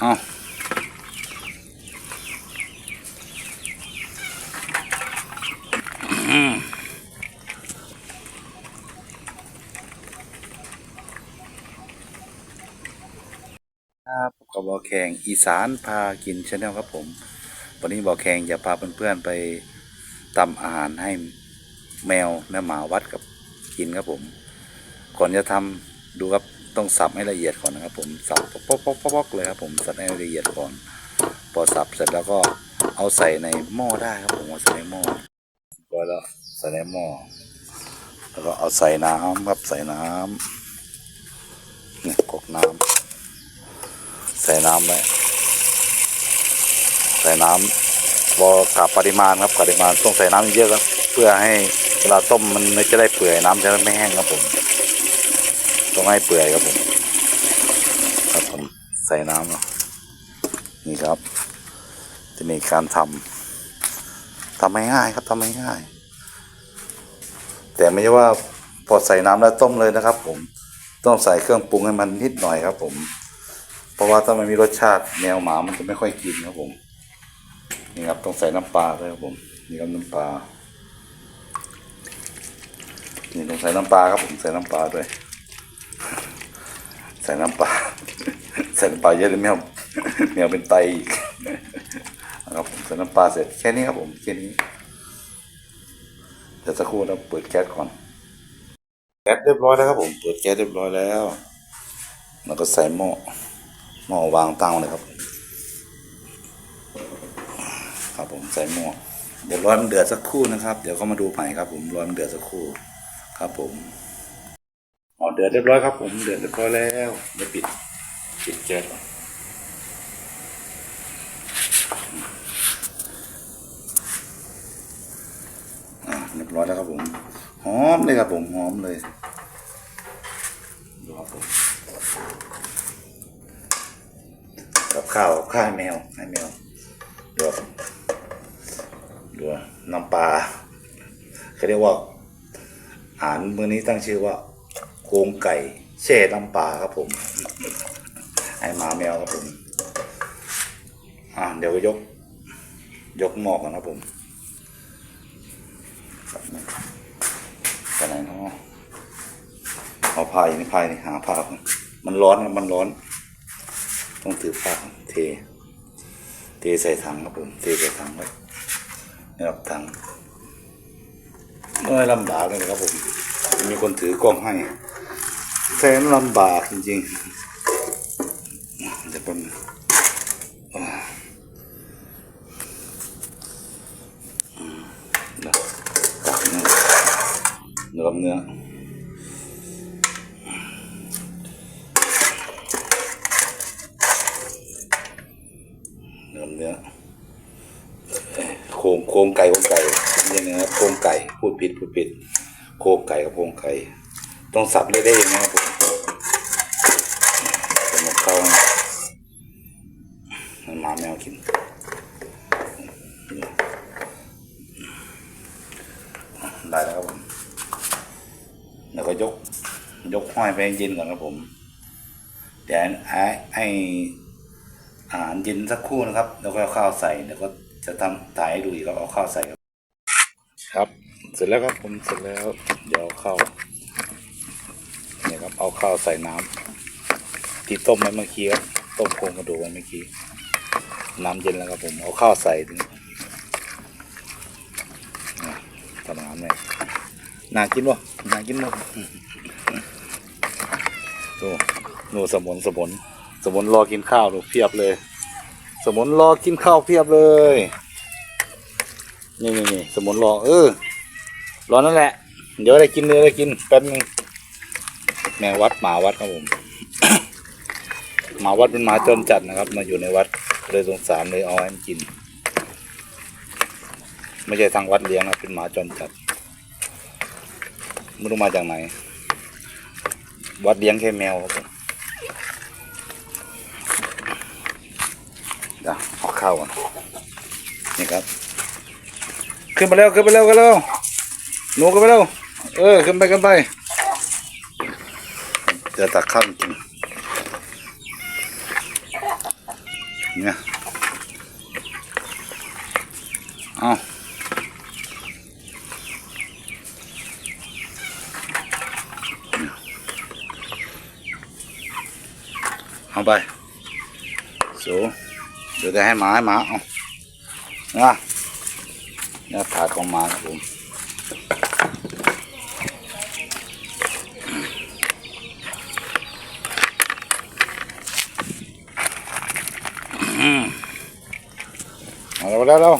เอาครับพบกับบอแข่งอีสานพากินชาแนลครับผม วันนี้บอแข่งจะพาเพื่อนๆไปตำอาหารให้แมวและหมาวัดกับกินครับผม ก่อนจะทำดูครับ ต้องสับให้ละเอียดก่อนนะครับ ผมสับป๊อกป๊อกป๊อกเลยครับผมสับให้ละเอียดก่อนพอสับเสร็จแล้วก็เอาใส่ในหม้อได้ครับผมเอาใส่ในหม้อพอแล้วใส่ในหม้อแล้วก็เอาใส่น้ำครับใส่น้ำเนี่ยกรอกน้ำใส่น้ำไว้ใส่น้ำบอกบปริมาณครับปริมาณต้องใส่น้ำเยอะครับ เพื่อให้เวลาต้มมันไม่จะได้เปื่อยน้ำจะได้ไม่แห้งครับผม ต้องให้เปื่อยครับผม ครับผมใส่น้ำเนาะนี่ครับ จะมีการทำทำง่ายๆครับทำง่ายๆแต่ไม่ใช่ว่าพอใส่น้ำแล้วต้มเลยนะครับ ผมต้องใส่เครื่องปรุงให้มันนิดหน่อยครับ ผม เพราะว่าถ้ามันมีรสชาติแมวหมามันจะไม่ค่อยกินครับผมนี่ครับต้องใส่น้ำปลาด้วยครับผมนี่ครับน้ำปลานี่ต้องใส่น้ำปลาครับผมใส่น้ำปลาด้วย ใส่น้ำปลาใส่น้ำปลาเยอะเลยแมวแมวเป็นไตอีกนะครับผมใส่น้ำปลาเสร็จแค่นี้ครับผมแค่นี้เดี๋ยวสักครู่เราเปิดแก๊สก่อนแก๊สเรียบร้อยแล้วครับผมเปิดแก๊สเรียบร้อยแล้วแล้วก็ใส่หม้อหม้อวางตั้งเลยครับ ครับผมใส่หม้อเดี๋ยวร้อยมันเดือดสักครู่นะครับ เดี๋ยวก็มาดูใหม่ครับ ผมร้อยมันเดือดสักครู่ครับผม อ๋อเดือดเรียบร้อยครับ ผมเดือดเรียบร้อยแล้วเดี๋ยวปิดปิดแก๊สก่อนอ่าเรียบร้อยแล้วครับผมหอมเลยครับผมหอมเลยดูครับผมกับข้าวข้าวแมวให้แมวดูดูน้ำปลาเขาเรียกว่าอาหารมื้อนี้ตั้งชื่อว่า โครงไก่แช่น้ำปลาครับผมให้หมาแมวครับผม อ่าเดี๋ยวก็ยก ยกหมอกันครับผมครับไหนเนาะเอาผ้าอย่างนี้ผ้านี่หาผ้าก่อนมันร้อนครับมันร้อน ต้องถือผ้าเท เทใส่ถังครับผม เทใส่ถังไว้นี่ครับถังเมื่อลำบากเลยครับผม มีคนถือกล้องให้ แสนลำบากจริงๆจะเป็นอ่าอืมเดี๋ยวตักเนื้อเนื้อกับเนื้อเนื้อกับเนื้อโครงโครงไก่โครงไก่ยังไงครับโครงไก่พูดผิดพูดผิดโครงไก่กับโครงไก่ ต้องสับเละๆอย่างนี้ครับผมสมมติเข้าให้หมาแมวกินได้แล้วครับผมแล้วก็ยก ยกห้อยไปให้เย็นก่อนครับผมเดี๋ยวให้ให้อาหารเย็นสักครู่นะครับ แล้วก็เอาข้าวใส่เดี๋ยวก็จะทำถ่ายให้ดูอีกแล้วเอาข้าวใส่ครับ ครับ เสร็จแล้วครับผมเสร็จแล้ว เดี๋ยวเอข้าว ครับ เอาข้าวใส่น้ำที่ต้มไว้เมื่อกี้ครับต้มโครงกระดูกไว้เมื่อกี้น้ำเย็นแล้วครับผมเอาข้าวใส่ถึงทำงานไหมน่ากินวะน่ากินวะดูดูสมุนสมุนสมุนรอกินข้าวดูเพียบเลย สมุนรอกินข้าวเพียบเลยนี่นี่นี่สมุนรอเออรอนั่นแหละ เดี๋ยวได้กินเนื้อได้กินแป๊บนึง แมววัดหมาวัดครับผม หมาวัดเป็นหมาจนจัดนะครับ มาอยู่ในวัดเลยสงสารเลยเอาให้มันกิน ไม่ใช่ทางวัดเลี้ยงนะเป็นหมาจนจัดไม่รู้มาจากไหน วัดเลี้ยงแค่แมวครับเดี๋ยวเอาข้าวก่อนนี่ครับ ขึ้นไปเร็วขึ้นไปเร็วกันเร็วหนูขึ้นไปเร็วเออขึ้นไปขึ้นไป เดี๋ยวตักข้าวกินเนี่ยเอาเอาไปสูเดี๋ยวจะให้หมาให้หมาเอานะเนี่ยถาดของหมาครับผมอืมเอาแล้ว แล้วแล้ว